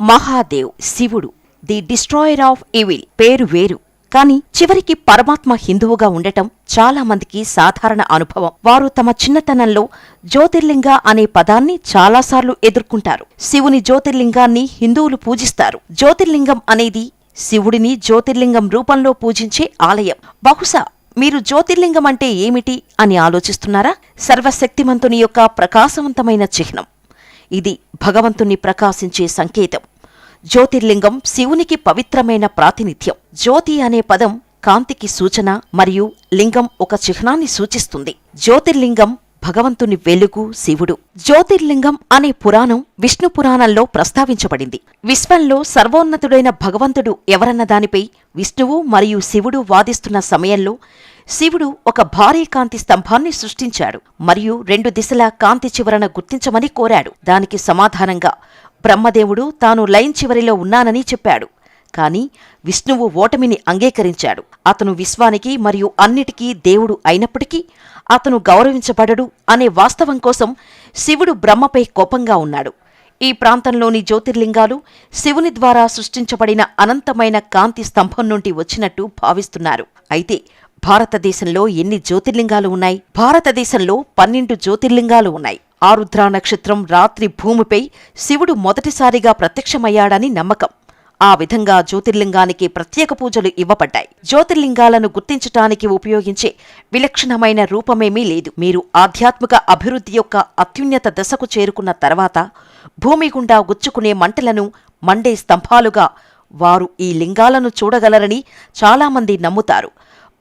మహాదేవ్ శివుడు. The destroyer of evil పేరు వేరు. కాని చివరికి పరమాత్మ హిందువుగా ఉండటం చాలా మందికి సాధారణ అనుభవం. వారు తమ చిన్నతనంలో జ్యోతిర్లింగ అనే పదాన్ని చాలాసార్లు ఎదుర్కొంటారు. శివుని జ్యోతిర్లింగాన్ని హిందువులు పూజిస్తారు. జ్యోతిర్లింగం అనేది శివుడిని జ్యోతిర్లింగం రూపంలో పూజించే ఆలయం. బహుశా మీరు జ్యోతిర్లింగం అంటే ఏమిటి అని ఆలోచిస్తున్నారా? సర్వశక్తిమంతుని యొక్క ప్రకాశవంతమైన చిహ్నం. ఇది భగవంతుని ప్రకాశించే సంకేతం. జ్యోతిర్లింగం శివునికి పవిత్రమైన ప్రాతినిధ్యం. జ్యోతి అనే పదం కాంతికి సూచన మరియు లింగం ఒక చిహ్నాన్ని సూచిస్తుంది. జ్యోతిర్లింగం భగవంతుని వెలుగు శివుడు. జ్యోతిర్లింగం అనే పురాణం విష్ణు పురాణంలో ప్రస్తావించబడింది. విశ్వంలో సర్వోన్నతుడైన భగవంతుడు ఎవరన్న దానిపై విష్ణువు మరియు శివుడు వాదిస్తున్న సమయంలో శివుడు ఒక భారీ కాంతి స్తంభాన్ని సృష్టించాడు మరియు రెండు దిశల కాంతి చివరన గుర్తించమని కోరాడు. దానికి సమాధానంగా బ్రహ్మదేవుడు తాను లైన్ చివరిలో ఉన్నానని చెప్పాడు. కాని విష్ణువు ఓటమిని అంగీకరించాడు. అతను విశ్వానికి మరియు అన్నిటికీ దేవుడు అయినప్పటికీ అతను గౌరవించబడడు అనే వాస్తవం కోసం శివుడు బ్రహ్మపై కోపంగా ఉన్నాడు. ఈ ప్రాంతంలోని జ్యోతిర్లింగాలు శివుని ద్వారా సృష్టించబడిన అనంతమైన కాంతి స్తంభం నుండి వచ్చినట్టు భావిస్తున్నారు. అయితే భారతదేశంలో ఎన్ని జ్యోతిర్లింగాలు ఉన్నాయి? భారతదేశంలో పన్నెండు జ్యోతిర్లింగాలు ఉన్నాయి. ఆరుద్రా నక్షత్రం రాత్రి భూమిపై శివుడు మొదటిసారిగా ప్రత్యక్షమయ్యాడని నమ్మకం. ఆ విధంగా జ్యోతిర్లింగానికి ప్రత్యేక పూజలు ఇవ్వబడ్డాయి. జ్యోతిర్లింగాలను గుర్తించటానికి ఉపయోగించే విలక్షణమైన రూపమేమీ లేదు. మీరు ఆధ్యాత్మిక అభివృద్ధి యొక్క అత్యున్నత దశకు చేరుకున్న తర్వాత భూమి గుండా గుచ్చుకునే మంటలను మండే స్తంభాలుగా వారు ఈ లింగాలను చూడగలరని చాలామంది నమ్ముతారు.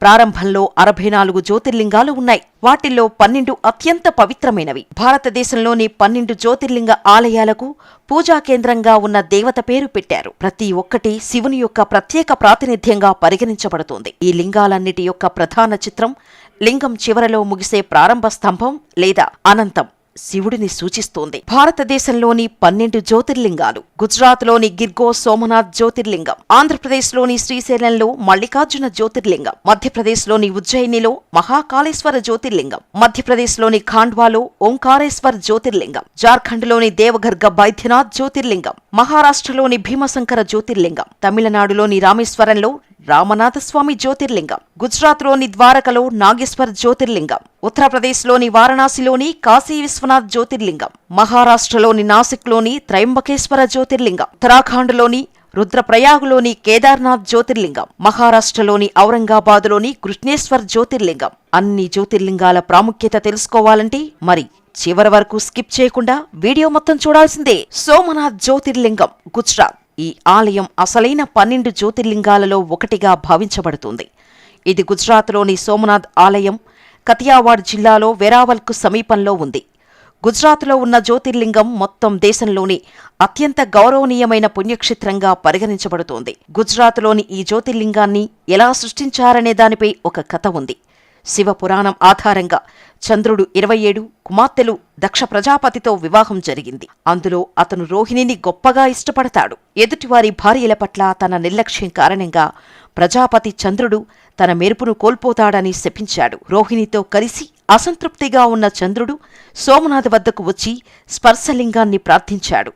ప్రారంభంలో అరవై నాలుగు జ్యోతిర్లింగాలు ఉన్నాయి. వాటిల్లో పన్నెండు అత్యంత పవిత్రమైనవి. భారతదేశంలోని పన్నెండు జ్యోతిర్లింగ ఆలయాలకు పూజా కేంద్రంగా ఉన్న దేవత పేరు పెట్టారు. ప్రతి ఒక్కటి శివుని యొక్క ప్రత్యేక ప్రాతినిధ్యంగా పరిగణించబడుతుంది. ఈ లింగాలన్నిటి యొక్క ప్రధాన చిత్రం లింగం చివరలో ముగిసే ప్రారంభ స్తంభం లేదా అనంతం. శివుడిని సూచిస్తోంది. భారతదేశంలోని పన్నెండు జ్యోతిర్లింగాలు గుజరాత్లోని గిర్గో సోమనాథ్ జ్యోతిర్లింగం ఆంధ్రప్రదేశ్లోని శ్రీశైలంలో మల్లికార్జున జ్యోతిర్లింగం మధ్యప్రదేశ్లోని ఉజ్జయినిలో మహాకాళేశ్వర జ్యోతిర్లింగం మధ్యప్రదేశ్లోని ఖాండ్వాలో ఓంకారేశ్వర్ జ్యోతిర్లింగం జార్ఖండ్లోని దేవగర్గ బైద్యనాథ్ జ్యోతిర్లింగం మహారాష్ట్రలోని భీమశంకర జ్యోతిర్లింగం తమిళనాడులోని రామేశ్వరంలో రామనాథస్వామి జ్యోతిర్లింగం. గుజరాత్లోని ద్వారకలో నాగేశ్వర్ జ్యోతిర్లింగం. ఉత్తరప్రదేశ్లోని వారణాసిలోని కాశీ విశ్వనాథ్ జ్యోతిర్లింగం. మహారాష్ట్రలోని నాసిక్లోని త్రయంబకేశ్వర జ్యోతిర్లింగం. ఉత్తరాఖండ్లోని రుద్రప్రయాగులోని కేదార్నాథ్ జ్యోతిర్లింగం. మహారాష్ట్రలోని ఔరంగాబాదులోని కృష్ణేశ్వర్ జ్యోతిర్లింగం. అన్ని జ్యోతిర్లింగాల ప్రాముఖ్యత తెలుసుకోవాలంటే మరి చివరి వరకు స్కిప్ చేయకుండా వీడియో మొత్తం చూడాల్సిందే సోమనాథ్ జ్యోతిర్లింగం గుజరాత్. ఈ ఆలయం అసలైన పన్నెండు జ్యోతిర్లింగాలలో ఒకటిగా భావించబడుతుంది. ఇది గుజరాత్లోని సోమనాథ్ ఆలయం కతియావాడ్ జిల్లాలో వెరావల్కు సమీపంలో ఉంది. గుజరాత్లో ఉన్న జ్యోతిర్లింగం మొత్తం దేశంలోని అత్యంత గౌరవనీయమైన పుణ్యక్షేత్రంగా పరిగణించబడుతోంది. గుజరాత్లోని ఈ జ్యోతిర్లింగాన్ని ఎలా సృష్టించారనే దానిపై ఒక కథ ఉంది. శివపురాణం ఆధారంగా చంద్రుడు ఇరవై ఏడు కుమార్తెలు దక్ష ప్రజాపతితో వివాహం జరిగింది. అందులో అతను రోహిణిని గొప్పగా ఇష్టపడతాడు. ఎదుటివారి భార్యల పట్ల తన నిర్లక్ష్యం కారణంగా ప్రజాపతి చంద్రుడు తన మెరుపును కోల్పోతాడని శపించాడు. రోహిణితో కలిసి అసంతృప్తిగా ఉన్న చంద్రుడు సోమనాథ్ వద్దకు వచ్చి స్పర్శలింగాన్ని ప్రార్థించాడు.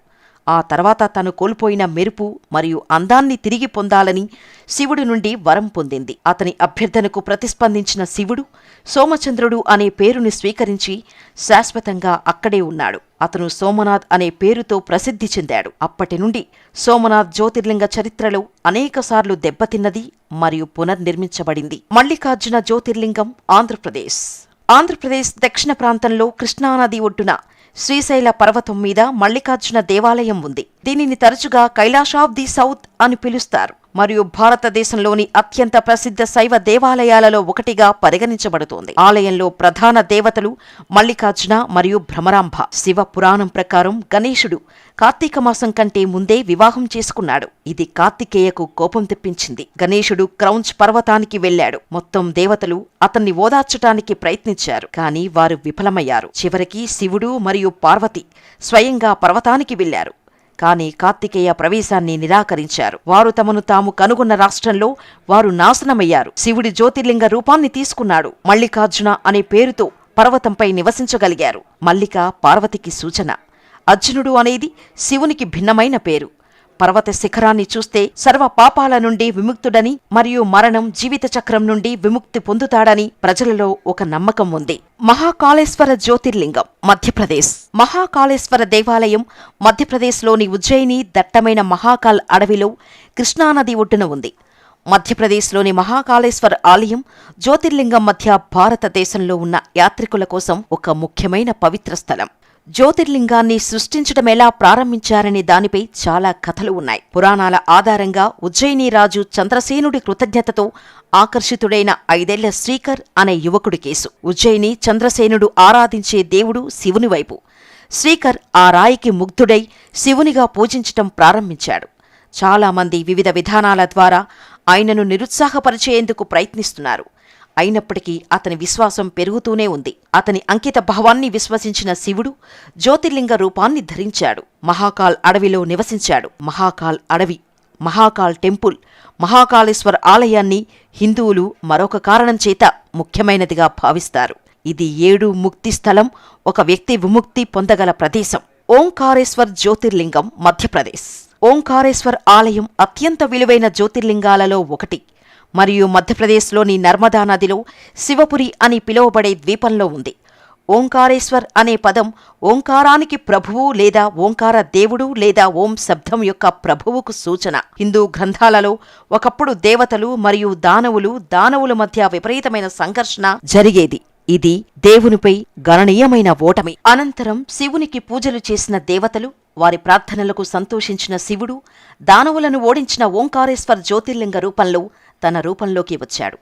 ఆ తర్వాత తను కోల్పోయిన మెరుపు మరియు అందాన్ని తిరిగి పొందాలని శివుడి నుండి వరం పొందింది. అతని అభ్యర్థనకు ప్రతిస్పందించిన శివుడు సోమచంద్రుడు అనే పేరుని స్వీకరించి శాశ్వతంగా అక్కడే ఉన్నాడు. అతను సోమనాథ్ అనే పేరుతో ప్రసిద్ధి చెందాడు. అప్పటి నుండి సోమనాథ్ జ్యోతిర్లింగ చరిత్రలో అనేకసార్లు దెబ్బతిన్నది మరియు పునర్నిర్మించబడింది. మల్లికార్జున జ్యోతిర్లింగం ఆంధ్రప్రదేశ్. ఆంధ్రప్రదేశ్ దక్షిణ ప్రాంతంలో కృష్ణానది ఒడ్డున శ్రీశైల పర్వతం మీద మల్లికార్జున దేవాలయం ఉంది. దీనిని తరచుగా కైలాషాఫ్ ది సౌత్ అని పిలుస్తారు. మరియు భారతదేశంలోని అత్యంత ప్రసిద్ధ శైవ దేవాలయాలలో ఒకటిగా పరిగణించబడుతోంది. ఆలయంలో ప్రధాన దేవతలు మల్లికార్జున మరియు భ్రమరాంభ. శివ పురాణం ప్రకారం గణేశుడు కార్తీక మాసం కంటే ముందే వివాహం చేసుకున్నాడు. ఇది కార్తికేయకు కోపం తెప్పించింది. గణేశుడు క్రౌంచ్ పర్వతానికి వెళ్ళాడు మొత్తం దేవతలు అతన్ని ఓదార్చటానికి ప్రయత్నించారు. కాని వారు విఫలమయ్యారు. చివరికి శివుడు మరియు పార్వతి స్వయంగా పర్వతానికి వెళ్ళారు కాని కార్తికేయ ప్రవేశాన్ని నిరాకరించారు. వారు తమను తాము కనుగొన్న రాష్ట్రంలో వారు నాశనమయ్యారు. శివుడి జ్యోతిర్లింగ రూపాన్ని తీసుకున్నాడు. మల్లికార్జున అనే పేరుతో పర్వతంపై నివసించగలిగారు. మల్లిక పార్వతికి సూచన. అర్జునుడు అనేది శివునికి భిన్నమైన పేరు. పర్వత శిఖరాన్ని చూస్తే సర్వ పాపాల నుండి విముక్తుడని మరియు మరణం జీవిత చక్రం నుండి విముక్తి పొందుతాడని ప్రజలలో ఒక నమ్మకం ఉంది. మహాకాళేశ్వర జ్యోతిర్లింగం మధ్యప్రదేశ్. మహాకాళేశ్వర దేవాలయం మధ్యప్రదేశ్లోని ఉజ్జయిని దట్టమైన మహాకాల్ అడవిలో కృష్ణానది ఒడ్డున ఉంది. మధ్యప్రదేశ్లోని మహాకాళేశ్వర్ ఆలయం జ్యోతిర్లింగం మధ్య భారతదేశంలో ఉన్న యాత్రికుల కోసం ఒక ముఖ్యమైన పవిత్ర స్థలం. జ్యోతిర్లింగాన్ని సృష్టించడమెలా ప్రారంభించారనే దానిపై చాలా కథలు ఉన్నాయి. పురాణాల ఆధారంగా ఉజ్జయిని రాజు చంద్రసేనుడి కృతజ్ఞతతో ఆకర్షితుడైన ఐదేళ్ళ శ్రీకర్ అనే యువకుడి కేసు. ఉజ్జయిని చంద్రసేనుడు ఆరాధించే దేవుడు శివుని వైపు. శ్రీకర్ ఆ రాయికి ముగ్ధుడై శివునిగా పూజించటం ప్రారంభించాడు. చాలామంది వివిధ విధానాల ద్వారా ఆయనను నిరుత్సాహపరిచేందుకు ప్రయత్నిస్తున్నారు. అయినప్పటికీ అతని విశ్వాసం పెరుగుతూనే ఉంది. అతని అంకిత భావాన్ని విశ్వసించిన శివుడు జ్యోతిర్లింగ రూపాన్ని ధరించాడు. మహాకాల్ అడవిలో నివసించాడు. మహాకాల్ అడవి మహాకాల్ టెంపుల్ మహాకాళేశ్వర్ ఆలయాన్ని హిందువులు మరొక కారణం చేత ముఖ్యమైనదిగా భావిస్తారు. ఇది ఏడు ముక్తి స్థలం ఒక వ్యక్తి విముక్తి పొందగల ప్రదేశం. ఓంకారేశ్వర్ జ్యోతిర్లింగం మధ్యప్రదేశ్. ఓంకారేశ్వర్ ఆలయం అత్యంత విలువైన జ్యోతిర్లింగాలలో ఒకటి. మరియు మధ్యప్రదేశ్లోని నర్మదా నదిలో శివపురి అని పిలువబడే ద్వీపంలో ఉంది. ఓంకారేశ్వర్ అనే పదం ఓంకారానికి ప్రభువు లేదా ఓంకార దేవుడు లేదా ఓం శబ్దం యొక్క ప్రభువుకు సూచన. హిందూ గ్రంథాలలో ఒకప్పుడు దేవతలు మరియు దానవులు దానవుల మధ్య విపరీతమైన సంఘర్షణ జరిగేది. ఇది దేవునిపై గణనీయమైన ఓటమి. అనంతరం శివునికి పూజలు చేసిన దేవతలు వారి ప్రార్థనలకు సంతోషించిన శివుడు దానవులను ఓడించిన ఓంకారేశ్వర్ జ్యోతిర్లింగ రూపంలో తన రూపంలోకి వచ్చాడు.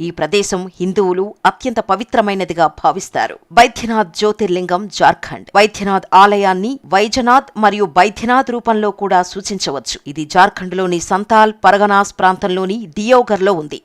ఈ ప్రదేశం హిందువులు అత్యంత పవిత్రమైనదిగా భావిస్తారు. బైద్యనాథ్ జ్యోతిర్లింగం జార్ఖండ్. వైద్యనాథ్ ఆలయాన్ని వైజనాథ్ మరియు బైద్యనాథ్ రూపంలో కూడా సూచించవచ్చు. ఇది జార్ఖండ్లోని సంతాల్ పరగనాస్ ప్రాంతంలోని డియోగర్లో ఉంది.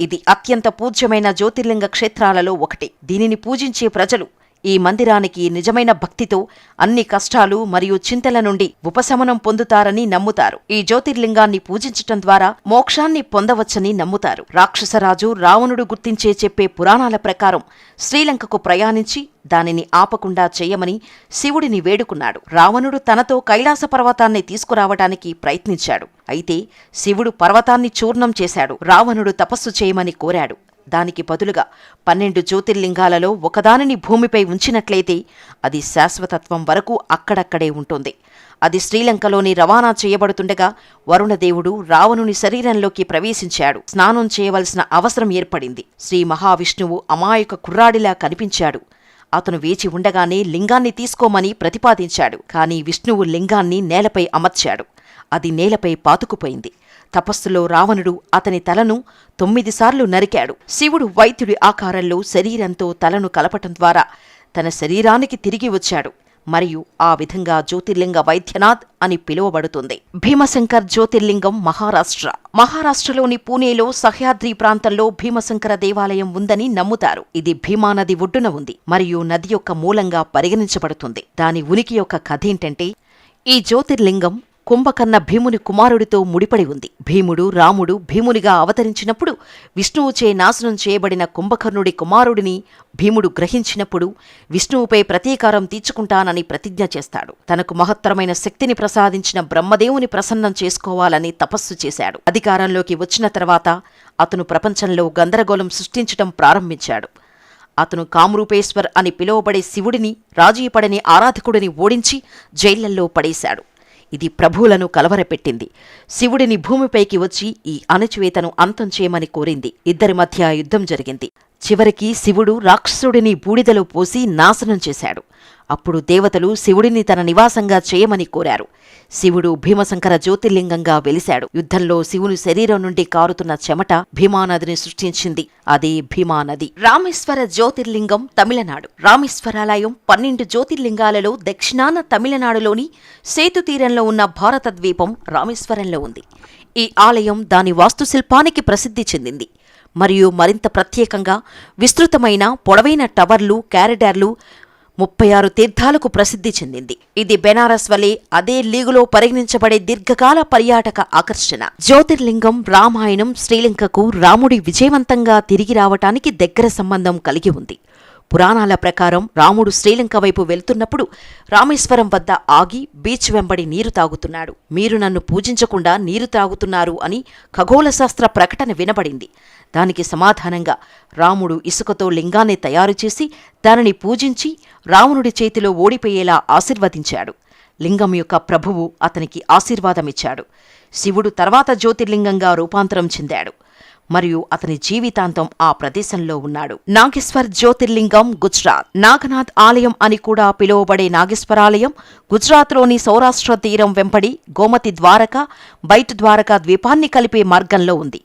ఇది అత్యంత పూజ్యమైన జ్యోతిర్లింగ క్షేత్రాలలో ఒకటి. దీనిని పూజించే ప్రజలు ఈ మందిరానికి నిజమైన భక్తితో అన్ని కష్టాలు మరియు చింతల నుండి ఉపశమనం పొందుతారని నమ్ముతారు. ఈ జ్యోతిర్లింగాన్ని పూజించటం ద్వారా మోక్షాన్ని పొందవచ్చని నమ్ముతారు. రాక్షసరాజు రావణుడు గుర్తించే చెప్పే పురాణాల ప్రకారం శ్రీలంకకు ప్రయాణించి దానిని ఆపకుండా చేయమని శివుడిని వేడుకున్నాడు. రావణుడు తనతో కైలాస పర్వతాన్ని తీసుకురావటానికి ప్రయత్నించాడు. అయితే శివుడు పర్వతాన్ని చూర్ణం చేశాడు. రావణుడు తపస్సు చేయమని కోరాడు. దానికి బదులుగా పన్నెండు జ్యోతిర్లింగాలలో ఒకదానిని భూమిపై ఉంచినట్లయితే అది శాశ్వతత్వం వరకు అక్కడక్కడే ఉంటుంది. అది శ్రీలంకలోని రవాణా చేయబడుతుండగా వరుణదేవుడు రావణుని శరీరంలోకి ప్రవేశించాడు. స్నానం చేయవలసిన అవసరం ఏర్పడింది. శ్రీ మహావిష్ణువు అమాయక కుర్రాడిలా కనిపించాడు. అతను వేచి ఉండగానే లింగాన్ని తీసుకోమని ప్రతిపాదించాడు. కాని విష్ణువు లింగాన్ని నేలపై అమర్చాడు. అది నేలపై పాతుకుపోయింది. తపస్సులో రావణుడు అతని తలను తొమ్మిదిసార్లు నరికాడు. శివుడు వైద్యుడి ఆకారంలో శరీరంతో తలను కలపటం ద్వారా తన శరీరానికి తిరిగి వచ్చాడు. మరియు ఆ విధంగా జ్యోతిర్లింగ వైద్యనాథ్ అని పిలువబడుతుంది. భీమశంకర్ జ్యోతిర్లింగం మహారాష్ట్ర. మహారాష్ట్రలోని పూణేలో సహ్యాద్రి ప్రాంతంలో భీమశంకర దేవాలయం ఉందని నమ్ముతారు. ఇది భీమానది ఒడ్డున ఉంది. మరియు నది యొక్క మూలంగా పరిగణించబడుతుంది. దాని ఉనికి యొక్క కథేంటంటే ఈ జ్యోతిర్లింగం కుంభకర్ణ భీముని కుమారుడితో ముడిపడి ఉంది. భీముడు రాముడు భీమునిగా అవతరించినప్పుడు విష్ణువుచే నాశనం చేయబడిన కుంభకర్ణుడి కుమారుడిని భీముడు గ్రహించినప్పుడు విష్ణువుపై ప్రతీకారం తీర్చుకుంటానని ప్రతిజ్ఞ చేస్తాడు. తనకు మహత్తరమైన శక్తిని ప్రసాదించిన బ్రహ్మదేవుని ప్రసన్నం చేసుకోవాలని తపస్సు చేశాడు. అధికారంలోకి వచ్చిన తర్వాత అతను ప్రపంచంలో గందరగోళం సృష్టించటం ప్రారంభించాడు. అతను కామరూపేశ్వర్ అని పిలువబడే శివుడిని రాజీపడని ఆరాధకుడిని ఓడించి జైళ్ళల్లో పడేశాడు. ఇది ప్రభువులను కలవరపెట్టింది. శివుడిని భూమిపైకి వచ్చి ఈ అణచివేతను అంతం చేయమని కోరింది. ఇద్దరి మధ్య యుద్ధం జరిగింది. చివరికి శివుడు రాక్షసుడిని బూడిదలో పోసి నాశనం చేశాడు. అప్పుడు దేవతలు శివుడిని తన నివాసంగా చేయమని కోరారు. శివుడు భీమశంకర జ్యోతిర్లింగంగా వెలిశాడు. యుద్ధంలో శివుని శరీరం నుండి కారుతున్న చెమట భీమానదిని సృష్టించింది. అదే భీమానది. రామేశ్వర జ్యోతిర్లింగం తమిళనాడు. రామేశ్వరాలయం పన్నెండు జ్యోతిర్లింగాలలో దక్షిణాన తమిళనాడులోని సేతు తీరంలో ఉన్న భారత ద్వీపం రామేశ్వరంలో ఉంది. ఈ ఆలయం దాని వాస్తుశిల్పానికి ప్రసిద్ధి చెందింది. మరియు మరింత ప్రత్యేకంగా విస్తృతమైన పొడవైన టవర్లు క్యారిడార్లు ముప్పై ఆరు తీర్థాలకు ప్రసిద్ధి చెందింది. ఇది బెనారస్ వలె అదే లీగులో పరిగణించబడే దీర్ఘకాల పర్యాటక ఆకర్షణ. జ్యోతిర్లింగం రామాయణం శ్రీలంకకు రాముడి విజయవంతంగా తిరిగి రావటానికి దగ్గర సంబంధం కలిగి ఉంది. పురాణాల ప్రకారం రాముడు శ్రీలంక వైపు వెళ్తున్నప్పుడు రామేశ్వరం వద్ద ఆగి బీచ్ వెంబడి నీరు తాగుతున్నాడు. మీరు నన్ను పూజించకుండా నీరు తాగుతున్నారు అని ఖగోళ శాస్త్ర ప్రకటన వినబడింది. దానికి సమాధానంగా రాముడు ఇసుకతో లింగాన్ని తయారు చేసి దానిని పూజించి రావణుడి చేతిలో ఓడిపోయేలా ఆశీర్వదించాడు. లింగం యొక్క ప్రభువు అతనికి ఆశీర్వాదమిచ్చాడు. శివుడు తర్వాత జ్యోతిర్లింగంగా రూపాంతరం చెందాడు. మరియు అతని జీవితాంతం ఆ ప్రదేశంలో ఉన్నాడు. నాగేశ్వర్ జ్యోతిర్లింగం గుజరాత్. నాగనాథ్ ఆలయం అని కూడా పిలువబడే నాగేశ్వరాలయం గుజరాత్లోని సౌరాష్ట్ర తీరం వెంబడి గోమతి ద్వారక బైట్ ద్వారకా ద్వీపాన్ని కలిపే మార్గంలో ఉంది.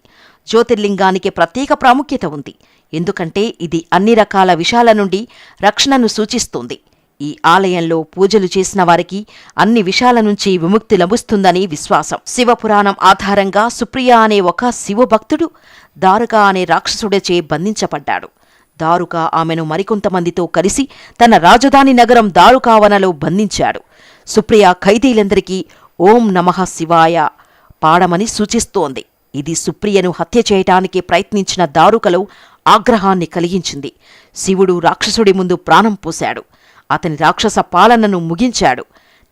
జ్యోతిర్లింగానికి ప్రత్యేక ప్రాముఖ్యత ఉంది. ఎందుకంటే ఇది అన్ని రకాల విషాల నుండి రక్షణను సూచిస్తుంది. ఈ ఆలయంలో పూజలు చేసిన వారికి అన్ని విషయాల నుంచి విముక్తి లభిస్తుందని విశ్వాసం. శివపురాణం ఆధారంగా సుప్రియ అనే ఒక శివభక్తుడు దారుక అనే రాక్షసుడిచే బంధించబడ్డాడు. దారుక ఆమెను మరికొంతమందితో కలిసి తన రాజధాని నగరం దారుకావనలో బంధించాడు. సుప్రియ ఖైదీలందరికీ ఓం నమః శివాయ పాడమని సూచిస్తోంది. ఇది సుప్రియను హత్య చేయటానికి ప్రయత్నించిన దారుకలో ఆగ్రహాన్ని కలిగించింది. శివుడు రాక్షసుడి ముందు ప్రాణం పోశాడు. అతని రాక్షస పాలనను ముగించాడు.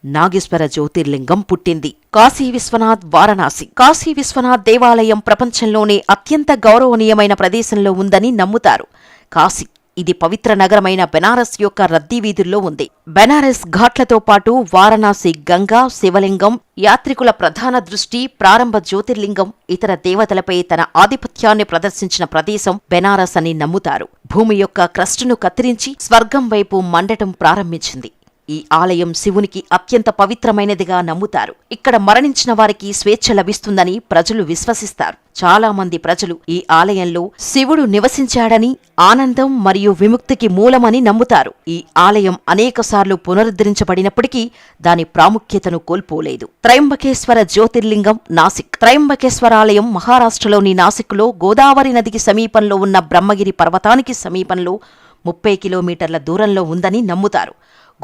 నాగేశ్వర జ్యోతిర్లింగం పుట్టింది. కాశీ విశ్వనాథ్ వారణాసి. కాశీ విశ్వనాథ్ దేవాలయం ప్రపంచంలోనే అత్యంత గౌరవనీయమైన ప్రదేశంలో ఉందని నమ్ముతారు. కాశీ ఇది పవిత్ర నగరమైన బెనారస్ యొక్క రద్దీ వీధుల్లో ఉంది. బెనారస్ ఘాట్లతో పాటు వారణాసి గంగా శివలింగం యాత్రికుల ప్రధాన దృష్టి ప్రారంభ జ్యోతిర్లింగం ఇతర దేవతలపై తన ఆధిపత్యాన్ని ప్రదర్శించిన ప్రదేశం బెనారస్ అని నమ్ముతారు. భూమి యొక్క క్రస్టును కత్తిరించి స్వర్గం వైపు మండటం ప్రారంభించింది. ఈ ఆలయం శివునికి అత్యంత పవిత్రమైనదిగా నమ్ముతారు. ఇక్కడ మరణించిన వారికి స్వేచ్ఛ లభిస్తుందని ప్రజలు విశ్వసిస్తారు. చాలా మంది ప్రజలు ఈ ఆలయంలో శివుడు నివసించాడని ఆనందం మరియు విముక్తికి మూలమని నమ్ముతారు. ఈ ఆలయం అనేకసార్లు పునరుద్ధరించబడినప్పటికీ దాని ప్రాముఖ్యతను కోల్పోలేదు. త్రయంబకేశ్వర జ్యోతిర్లింగం నాసిక్. త్రయంబకేశ్వరాలయం మహారాష్ట్రలోని నాసిక్లో గోదావరి నదికి సమీపంలో ఉన్న బ్రహ్మగిరి పర్వతానికి సమీపంలో ముప్పై కిలోమీటర్ల దూరంలో ఉందని నమ్ముతారు.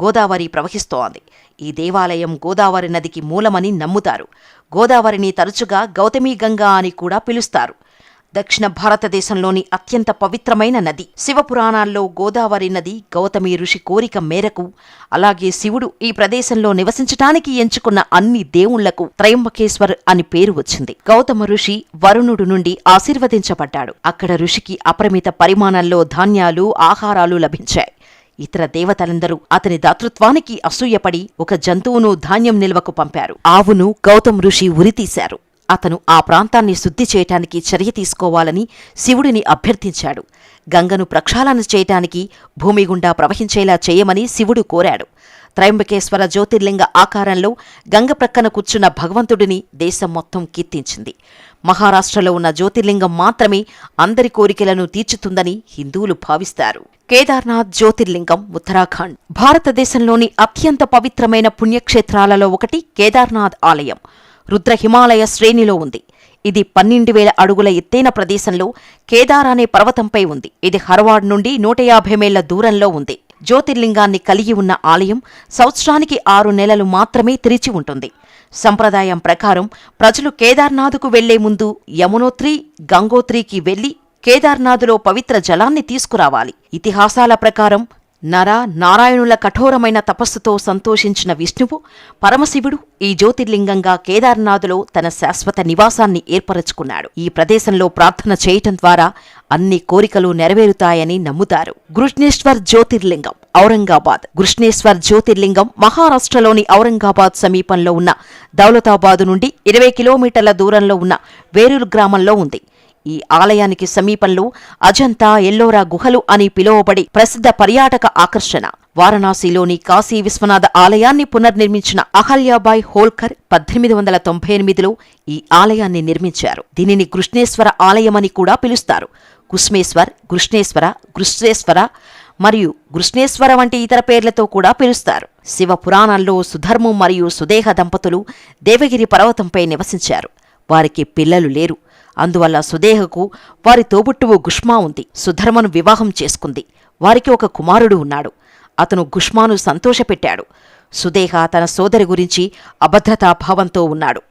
గోదావరి ప్రవహిస్తోంది. ఈ దేవాలయం గోదావరి నదికి మూలమని నమ్ముతారు. గోదావరిని తరచుగా గౌతమీ గంగా అని కూడా పిలుస్తారు. దక్షిణ భారతదేశంలోని అత్యంత పవిత్రమైన నది. శివపురాణాల్లో గోదావరి నది గౌతమి ఋషి కోరిక మేరకు అలాగే శివుడు ఈ ప్రదేశంలో నివసించటానికి ఎంచుకున్న అన్ని దేవుళ్ళకు త్రయంబకేశ్వర్ అని పేరు వచ్చింది. గౌతమ ఋషి వరుణుడు నుండి ఆశీర్వదించబడ్డాడు. అక్కడ ఋషికి అపరిమిత పరిమాణంలో ధాన్యాలు ఆహారాలు లభించాయి. ఇతర దేవతలందరూ అతని దాతృత్వానికి అసూయపడి ఒక జంతువును ధాన్యం నిల్వకు పంపారు. ఆవును గౌతమ్ ఋషి ఉరితీశారు. అతను ఆ ప్రాంతాన్ని శుద్ధి చేయటానికి చర్య తీసుకోవాలని శివుడిని అభ్యర్థించాడు. గంగను ప్రక్షాళన చేయటానికి భూమి గుండా ప్రవహించేలా చేయమని శివుడు కోరాడు. త్రయంబకేశ్వర జ్యోతిర్లింగ ఆకారంలో గంగ ప్రక్కన కూర్చున్న భగవంతుడిని దేశం మొత్తం కీర్తించింది. మహారాష్ట్రలో ఉన్న జ్యోతిర్లింగం మాత్రమే అందరి కోరికలను తీర్చుతుందని హిందువులు భావిస్తారు. కేదార్నాథ్ జ్యోతిర్లింగం ఉత్తరాఖండ్. భారతదేశంలోని అత్యంత పవిత్రమైన పుణ్యక్షేత్రాలలో ఒకటి కేదార్నాథ్ ఆలయం. రుద్ర హిమాలయ శ్రేణిలో ఉంది. ఇది పన్నెండు వేల అడుగుల ఎత్తైన ప్రదేశంలో కేదార్ అనే పర్వతంపై ఉంది. ఇది హర్వాడ్ నుండి నూట యాభై మైళ్ళ దూరంలో ఉంది. జ్యోతిర్లింగాన్ని కలిగి ఉన్న ఆలయం సంవత్సరానికి ఆరు నెలలు మాత్రమే తెరిచి ఉంటుంది. సంప్రదాయం ప్రకారం ప్రజలు కేదార్నాథ్కు వెళ్ళే ముందు యమునోత్రి గంగోత్రికి వెళ్ళి కేదార్నాథులో పవిత్ర జలాన్ని తీసుకురావాలి. ఇతిహాసాల ప్రకారం నర నారాయణుల కఠోరమైన తపస్సుతో సంతోషించిన విష్ణువు పరమశివుడు ఈ జ్యోతిర్లింగంగా కేదార్నాథులో తన శాశ్వత నివాసాన్ని ఏర్పరచుకున్నాడు. ఈ ప్రదేశంలో ప్రార్థన చేయటం ద్వారా అన్ని కోరికలు నెరవేరుతాయని నమ్ముతారు. గృష్ణేశ్వర్ జ్యోతిర్లింగం ఔరంగాబాద్. గృష్ణేశ్వర్ జ్యోతిర్లింగం మహారాష్ట్రలోని ఔరంగాబాద్ సమీపంలో ఉన్న దౌలతాబాదు నుండి ఇరవై కిలోమీటర్ల దూరంలో ఉన్న వేరూరు గ్రామంలో ఉంది. ఈ ఆలయానికి సమీపంలో అజంతా ఎల్లోరా గుహలు అని పిలువబడి ప్రసిద్ధ పర్యాటక ఆకర్షణ. వారణాసిలోని కాశీ విశ్వనాథ ఆలయాన్ని పునర్నిర్మించిన అహల్యాబాయ్ హోల్కర్ పద్దెనిమిది వందల తొంభై ఎనిమిదిలో ఈ ఆలయాన్ని నిర్మించారు. దీనిని కృష్ణేశ్వర ఆలయమని కూడా పిలుస్తారు. కుస్మేశ్వర్ కృష్ణేశ్వర కృష్ణేశ్వర మరియు కృష్ణేశ్వర వంటి ఇతర పేర్లతో కూడా పిలుస్తారు. శివ పురాణాల్లో సుధర్ము మరియు సుదేహ దంపతులు దేవగిరి పర్వతంపై నివసించారు. వారికి పిల్లలు లేరు. అందువల్ల సుదేహకు వారి తోబుట్టువు గుష్మా ఉంది. సుధర్మను వివాహం చేసుకుంది. వారికి ఒక కుమారుడు ఉన్నాడు. అతను గుష్మాను సంతోషపెట్టాడు. సుదేహ తన సోదరి గురించి అభద్రతాభావంతో ఉన్నాడు.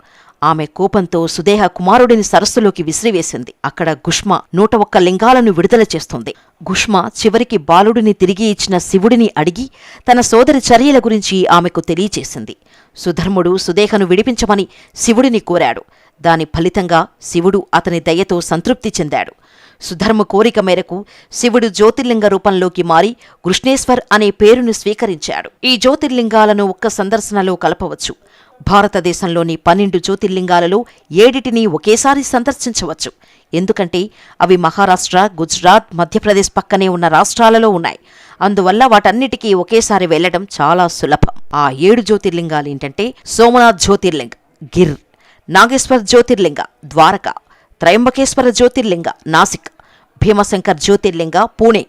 ఆమె కోపంతో సుదేహ కుమారుడిని సరస్సులోకి విసిరివేసింది. అక్కడ గుష్మ నూట ఒక్క లింగాలను విడుదల చేస్తుంది. గుష్మ చివరికి బాలుడిని తిరిగి ఇచ్చిన శివుడిని అడిగి తన సోదరి చర్యల గురించి ఆమెకు తెలియచేసింది. సుధర్ముడు సుదేహను విడిపించమని శివుడిని కోరాడు. దాని ఫలితంగా శివుడు అతని దయతో సంతృప్తి చెందాడు. సుధర్మ కోరిక మేరకు శివుడు జ్యోతిర్లింగ రూపంలోకి మారి కృష్ణేశ్వర్ అనే పేరును స్వీకరించాడు. ఈ జ్యోతిర్లింగాలను ఒక్క సందర్శనలో కలపవచ్చు. భారతదేశంలోని పన్నెండు జ్యోతిర్లింగాలలో ఏడిటిని ఒకేసారి సందర్శించవచ్చు. ఎందుకంటే అవి మహారాష్ట్ర గుజరాత్ మధ్యప్రదేశ్ పక్కనే ఉన్న రాష్ట్రాలలో ఉన్నాయి. అందువల్ల వాటన్నిటికీ ఒకేసారి వెళ్ళడం చాలా సులభం. ఆ ఏడు జ్యోతిర్లింగాలు ఏంటంటే సోమనాథ్ జ్యోతిర్లింగ్ గిర్. నాగేశ్వర్ జ్యోతిర్లింగ ద్వారక త్రయంబకేశ్వర జ్యోతిర్లింగ నాసిక్ భీమశంకర్ జ్యోతిర్లింగ పూణే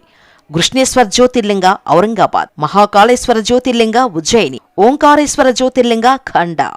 కృష్ణేశ్వర జ్యోతిర్లింగ ఔరంగాబాద్ మహాకాళేశ్వర జ్యోతిర్లింగ ఉజ్జయిని ఓంకారేశ్వర జ్యోతిర్లింగ ఖండా.